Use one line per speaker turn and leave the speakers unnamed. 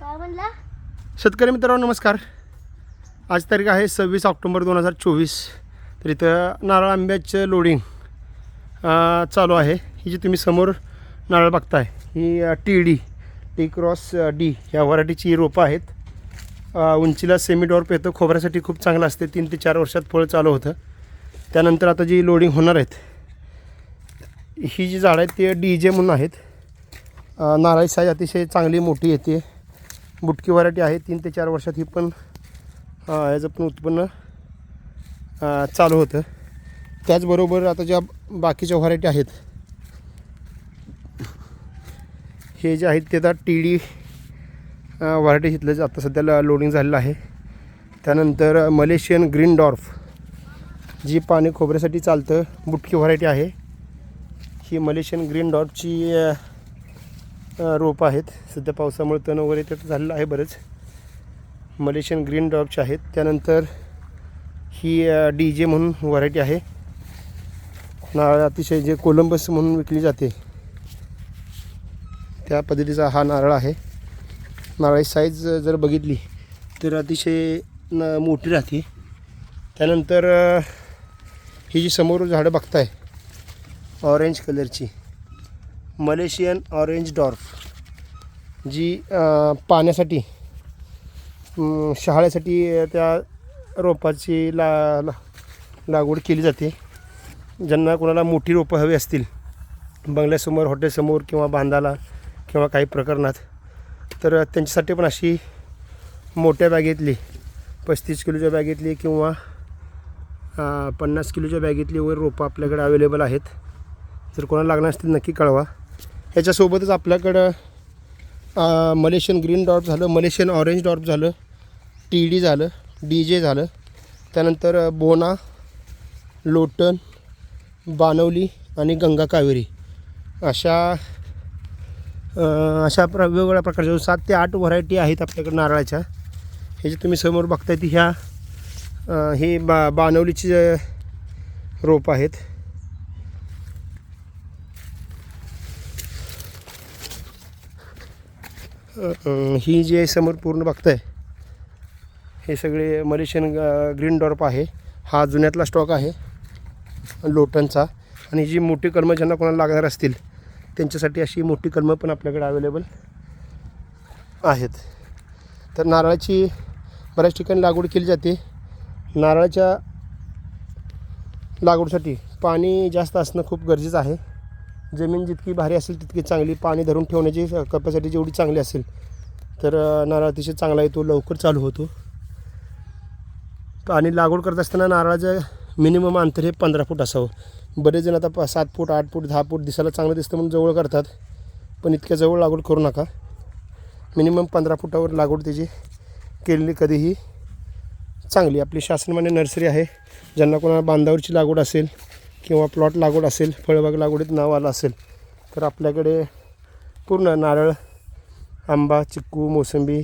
काय म्हणला?
शेतकरी मित्रांनो नमस्कार. आज तारीख आहे सव्वीस ऑक्टोबर दोन हजार चोवीस. तर इथं नारळ आंब्याचं लोडिंग चालू आहे. ही जी तुम्ही समोर नारळ बघताय ही T D T cross D ह्या व्हरायटीची रोपं आहेत. उंचीला सेमी डॉर्प येतं. खोबऱ्यासाठी खूप चांगलं असते. तीन ते चार वर्षात फळ चालू होतं. त्यानंतर आता जी लोडिंग होणार आहेत ही जी झाडं आहेत ती डी जे म्हणून आहेत. नारळी साईज अतिशय चांगली मोठी येते. बुटकी व्हरायटी आहे. तीन ते चार वर्षात ही पण याचं पण उत्पन्न चालू होतं. त्याचबरोबर आता ज्या बाकीच्या व्हरायटी आहेत हे जे आहेत ते आता टी डी व्हरायटी घेतलं आता सध्याला लोडिंग झालेलं आहे. त्यानंतर मलेशियन ग्रीन डॉर्फ जी पाणी खोबऱ्यासाठी चालतं बुटकी व्हरायटी आहे. ही मलेशियन ग्रीन डॉर्फची रोपं आहेत. सध्या पावसामुळे तण वगैरे त्यात झालेलं आहे बरंच. मलेशियन ग्रीन डॉपचे आहेत. त्यानंतर ही डी जे म्हणून व्हरायटी आहे. नारळ अतिशय जे कोलंबस म्हणून विकली जाते. त्या पद्धतीचा हा नारळ आहे. नारळाची साईज जर बघितली तर अतिशय न मोठी राहते. त्यानंतर ही जी समोर झाडं बघताय ऑरेंज कलरची मलेशियन ऑरेंज डॉर्फ जी पाण्यासाठी शहाळ्यासाठी त्या रोपाची ला ला लागवड केली जाते. ज्यांना कोणाला मोठी रोपं हवी असतील बंगल्यासमोर हॉटेलसमोर किंवा बांधाला किंवा काही प्रकरणात तर त्यांच्यासाठी पण अशी मोठ्या बॅगेतली पस्तीस किलोच्या बॅगेतली किंवा पन्नास किलोच्या बॅगेतली वगैरे रोपं आपल्याकडे अवेलेबल आहेत. जर कोणाला लागणार असतील नक्की कळवा. ह्याच्यासोबतच आपल्याकडं मलेशियन ग्रीन डॉर्प झालं मलेशियन ऑरेंज डॉर्प झालं टी डी झालं डी जे झालं. त्यानंतर बोना लोटन बानवली आणि गंगा कावेरी अशा अशा प्र वेगवेगळ्या प्रकारच्या सात ते आठ व्हरायटी आहेत आपल्याकडे नारळाच्या. हे जे तुम्ही समोर बघताय ती ह्या हे बा बानवलीची रोपं रोप आहेत. ही जी आहे समोर पूर्ण बघताय हे सगळे मलेशियन ग्रीन डॉर्प आहे. हा जुन्यातला स्टॉक आहे लोटनचा. आणि जी मोठी कलमं ज्यांना कोणाला लागणार असतील त्यांच्यासाठी अशी मोठी कलमं पण आपल्याकडे अवेलेबल आहेत. तर नारळाची बऱ्याच ठिकाणी लागवड केली जाते. नारळाच्या लागवडीसाठी पाणी जास्त असणं खूप गरजेचं आहे. जमीन जितकी भारी असेल तितकी चांगली पाणी धरून ठेवण्याची कपॅसिटी जेवढी चांगली असेल तर नारळ अतिशय चांगला येतो लवकर चालू होतो. आणि लागवड करत असताना नारळाचं मिनिमम अंतर हे पंधरा फूट असावं. बरेच जण आता प सात फूट आठ फूट दहा फूट दिसायला चांगलं दिसतं म्हणून जवळ करतात. पण इतक्या जवळ लागवड करू नका. मिनिमम पंधरा फुटावर लागवड त्याची केलेली कधीही चांगली. आपली शासनमान्य नर्सरी आहे. ज्यांना कोणाला बांधावरची लागवड असेल किंवा प्लॉट लागवड असेल फळबाग लागवडीत नाव आलं असेल तर आपल्याकडे पूर्ण नारळ आंबा चिक्कू मोसंबी